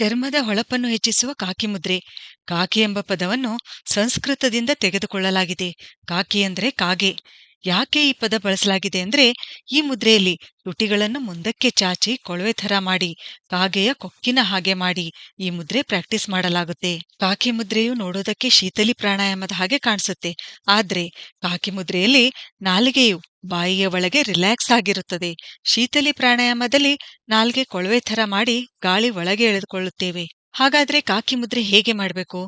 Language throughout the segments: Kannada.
ಚರ್ಮದ ಹೊಳಪನ್ನು ಹೆಚ್ಚಿಸುವ ಕಾಕಿ ಮುದ್ರೆ ಕಾಕಿ ಎಂಬ ಪದವನ್ನು ಸಂಸ್ಕೃತದಿಂದ ತೆಗೆದುಕೊಳ್ಳಲಾಗಿದೆ. ಕಾಕಿ ಅಂದರೆ ಕಾಗೆ. ಯಾಕೆ ಈ ಪದ ಬಳಸಲಾಗಿದೆ ಅಂದ್ರೆ ಈ ಮುದ್ರೆಯಲ್ಲಿ ತುಟಿಗಳನ್ನು ಮುಂದಕ್ಕೆ ಚಾಚಿ ಕೊಳವೆ ಥರ ಮಾಡಿ, ಕಾಗೆಯ ಕೊಕ್ಕಿನ ಹಾಗೆ ಮಾಡಿ ಈ ಮುದ್ರೆ ಪ್ರಾಕ್ಟೀಸ್ ಮಾಡಲಾಗುತ್ತೆ. ಕಾಕಿ ಮುದ್ರೆಯು ನೋಡೋದಕ್ಕೆ ಶೀತಲಿ ಪ್ರಾಣಾಯಾಮದ ಹಾಗೆ ಕಾಣಿಸುತ್ತೆ. ಆದ್ರೆ ಕಾಕಿ ಮುದ್ರೆಯಲ್ಲಿ ನಾಲಿಗೆಯು ಬಾಯಿಯ ಒಳಗೆ ರಿಲ್ಯಾಕ್ಸ್ ಆಗಿರುತ್ತದೆ. ಶೀತಲಿ ಪ್ರಾಣಾಯಾಮದಲ್ಲಿ ನಾಲ್ಗೆ ಕೊಳವೆ ಥರ ಮಾಡಿ ಗಾಳಿ ಒಳಗೆ ಎಳೆದುಕೊಳ್ಳುತ್ತೇವೆ. ಹಾಗಾದ್ರೆ ಕಾಕಿ ಮುದ್ರೆ ಹೇಗೆ ಮಾಡಬೇಕು?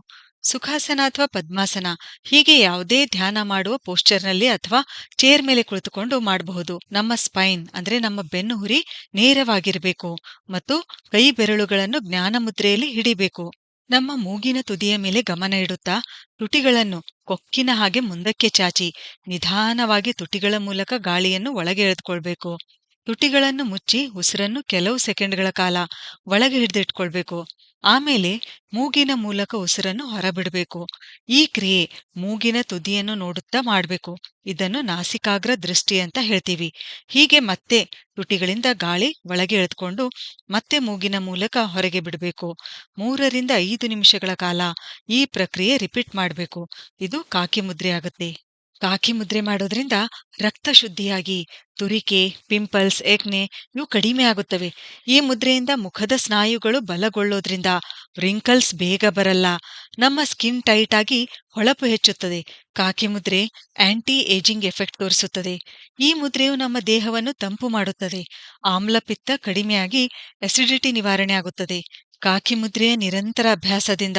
ಸುಖಾಸನ ಅಥವಾ ಪದ್ಮಾಸನ, ಹೀಗೆ ಯಾವುದೇ ಧ್ಯಾನ ಮಾಡುವ ಪೋಸ್ಚರ್ನಲ್ಲಿ ಅಥವಾ ಚೇರ್ ಮೇಲೆ ಕುಳಿತುಕೊಂಡು ಮಾಡಬಹುದು. ನಮ್ಮ ಸ್ಪೈನ್ ಅಂದ್ರೆ ನಮ್ಮ ಬೆನ್ನು ಹುರಿ ನೇರವಾಗಿರಬೇಕು ಮತ್ತು ಕೈ ಬೆರಳುಗಳನ್ನು ಜ್ಞಾನ ಮುದ್ರೆಯಲ್ಲಿ ಹಿಡಿಬೇಕು. ನಮ್ಮ ಮೂಗಿನ ತುದಿಯ ಮೇಲೆ ಗಮನ ಇಡುತ್ತಾ ತುಟಿಗಳನ್ನು ಕೊಕ್ಕಿನ ಹಾಗೆ ಮುಂದಕ್ಕೆ ಚಾಚಿ, ನಿಧಾನವಾಗಿ ತುಟಿಗಳ ಮೂಲಕ ಗಾಳಿಯನ್ನು ಒಳಗೆ ಎಳೆದುಕೊಳ್ಬೇಕು. ತುಟಿಗಳನ್ನು ಮುಚ್ಚಿ ಉಸಿರನ್ನು ಕೆಲವು ಸೆಕೆಂಡ್ಗಳ ಕಾಲ ಒಳಗೆ ಹಿಡಿದಿಟ್ಕೊಳ್ಬೇಕು. ಆಮೇಲೆ ಮೂಗಿನ ಮೂಲಕ ಉಸಿರನ್ನು ಹೊರಬಿಡಬೇಕು. ಈ ಕ್ರಿಯೆ ಮೂಗಿನ ತುದಿಯನ್ನು ನೋಡುತ್ತಾ ಮಾಡಬೇಕು. ಇದನ್ನು ನಾಸಿಕಾಗ್ರ ದೃಷ್ಟಿ ಅಂತ ಹೇಳ್ತೀವಿ. ಹೀಗೆ ಮತ್ತೆ ತುಟಿಗಳಿಂದ ಗಾಳಿ ಒಳಗೆ ಎಳೆದುಕೊಂಡು ಮತ್ತೆ ಮೂಗಿನ ಮೂಲಕ ಹೊರಗೆ ಬಿಡಬೇಕು. ಮೂರರಿಂದ ಐದು ನಿಮಿಷಗಳ ಕಾಲ ಈ ಪ್ರಕ್ರಿಯೆ ರಿಪೀಟ್ ಮಾಡಬೇಕು. ಇದು ಕಾಕಿ ಮುದ್ರೆ ಆಗುತ್ತೆ. ಕಾಕಿ ಮುದ್ರೆ ಮಾಡೋದ್ರಿಂದ ರಕ್ತ ಶುದ್ಧಿಯಾಗಿ, ತುರಿಕೆ ಪಿಂಪಲ್ಸ್ ಏಕ್ನೆ ಇವು ಕಡಿಮೆ ಆಗುತ್ತವೆ. ಈ ಮುದ್ರೆಯಿಂದ ಮುಖದ ಸ್ನಾಯುಗಳು ಬಲಗೊಳ್ಳೋದ್ರಿಂದ ರಿಂಕಲ್ಸ್ ಬೇಗ ಬರಲ್ಲ. ನಮ್ಮ ಸ್ಕಿನ್ ಟೈಟ್ ಆಗಿ ಹೊಳಪು ಹೆಚ್ಚುತ್ತದೆ. ಕಾಕಿ ಮುದ್ರೆ ಆಂಟಿ ಏಜಿಂಗ್ ಎಫೆಕ್ಟ್ ತೋರಿಸುತ್ತದೆ. ಈ ಮುದ್ರೆಯು ನಮ್ಮ ದೇಹವನ್ನು ತಂಪು ಮಾಡುತ್ತದೆ. ಆಮ್ಲಪಿತ್ತ ಕಡಿಮೆಯಾಗಿ ಅಸಿಡಿಟಿ ನಿವಾರಣೆ ಆಗುತ್ತದೆ. ಕಾಕಿ ಮುದ್ರೆಯ ನಿರಂತರ ಅಭ್ಯಾಸದಿಂದ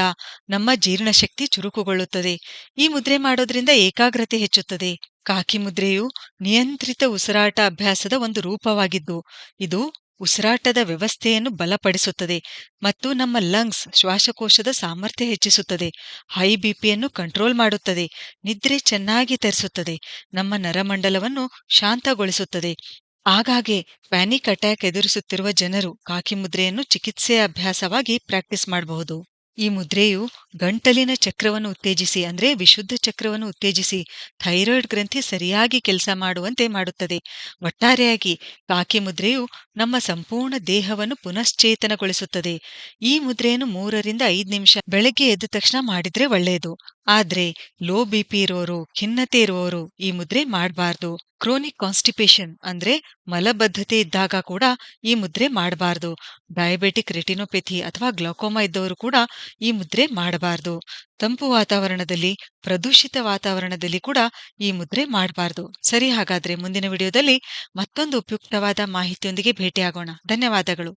ನಮ್ಮ ಜೀರ್ಣಶಕ್ತಿ ಚುರುಕುಗೊಳ್ಳುತ್ತದೆ. ಈ ಮುದ್ರೆ ಮಾಡೋದ್ರಿಂದ ಏಕಾಗ್ರತೆ ಹೆಚ್ಚುತ್ತದೆ. ಕಾಕಿ ಮುದ್ರೆಯು ನಿಯಂತ್ರಿತ ಉಸಿರಾಟ ಅಭ್ಯಾಸದ ಒಂದು ರೂಪವಾಗಿದ್ದು, ಇದು ಉಸಿರಾಟದ ವ್ಯವಸ್ಥೆಯನ್ನು ಬಲಪಡಿಸುತ್ತದೆ ಮತ್ತು ನಮ್ಮ ಲಂಗ್ಸ್ ಶ್ವಾಸಕೋಶದ ಸಾಮರ್ಥ್ಯ ಹೆಚ್ಚಿಸುತ್ತದೆ. ಹೈ ಬಿಪಿಯನ್ನು ಕಂಟ್ರೋಲ್ ಮಾಡುತ್ತದೆ. ನಿದ್ರೆ ಚೆನ್ನಾಗಿ ತರಿಸುತ್ತದೆ. ನಮ್ಮ ನರಮಂಡಲವನ್ನು ಶಾಂತಗೊಳಿಸುತ್ತದೆ. ಆಗಾಗ್ಗೆ ಪ್ಯಾನಿಕ್ ಅಟ್ಯಾಕ್ ಎದುರಿಸುತ್ತಿರುವ ಜನರು ಕಾಕಿ ಮುದ್ರೆಯನ್ನು ಚಿಕಿತ್ಸೆಯ ಅಭ್ಯಾಸವಾಗಿ ಪ್ರಾಕ್ಟೀಸ್ ಮಾಡಬಹುದು. ಈ ಮುದ್ರೆಯು ಗಂಟಲಿನ ಚಕ್ರವನ್ನು ಉತ್ತೇಜಿಸಿ ಅಂದ್ರೆ ವಿಶುದ್ಧ ಚಕ್ರವನ್ನು ಉತ್ತೇಜಿಸಿ ಥೈರಾಯ್ಡ್ ಗ್ರಂಥಿ ಸರಿಯಾಗಿ ಕೆಲಸ ಮಾಡುವಂತೆ ಮಾಡುತ್ತದೆ. ಒಟ್ಟಾರೆಯಾಗಿ ಕಾಕಿ ಮುದ್ರೆಯು ನಮ್ಮ ಸಂಪೂರ್ಣ ದೇಹವನ್ನು ಪುನಶ್ಚೇತನಗೊಳಿಸುತ್ತದೆ. ಈ ಮುದ್ರೆಯನ್ನು ಮೂರರಿಂದ ಐದು ನಿಮಿಷ ಬೆಳಗ್ಗೆ ಎದ್ದ ತಕ್ಷಣ ಮಾಡಿದ್ರೆ ಒಳ್ಳೆಯದು. ಆದ್ರೆ ಲೋ ಬಿಪಿ ಇರೋರು, ಖಿನ್ನತೆ ಇರುವವರು ಈ ಮುದ್ರೆ ಮಾಡಬಾರ್ದು. ಕ್ರೋನಿಕ್ ಕಾನ್ಸ್ಟಿಪೇಷನ್ ಅಂದ್ರೆ ಮಲಬದ್ಧತೆ ಇದ್ದಾಗ ಕೂಡ ಈ ಮುದ್ರೆ ಮಾಡಬಾರ್ದು. ಡಯಾಬೆಟಿಕ್ ರೆಟಿನೋಪೆಥಿ ಅಥವಾ ಗ್ಲೌಕೋಮಾ ಇದ್ದವರು ಕೂಡ ಈ ಮುದ್ರೆ ಮಾಡಬಾರ್ದು. ತಂಪು ವಾತಾವರಣದಲ್ಲಿ, ಪ್ರದೂಷಿತ ವಾತಾವರಣದಲ್ಲಿ ಕೂಡ ಈ ಮುದ್ರೆ ಮಾಡಬಾರ್ದು. ಸರಿ ಹಾಗಾದ್ರೆ ಮುಂದಿನ ವಿಡಿಯೋದಲ್ಲಿ ಮತ್ತೊಂದು ಉಪಯುಕ್ತವಾದ ಮಾಹಿತಿಯೊಂದಿಗೆ ಭೇಟಿಯಾಗೋಣ. ಧನ್ಯವಾದಗಳು.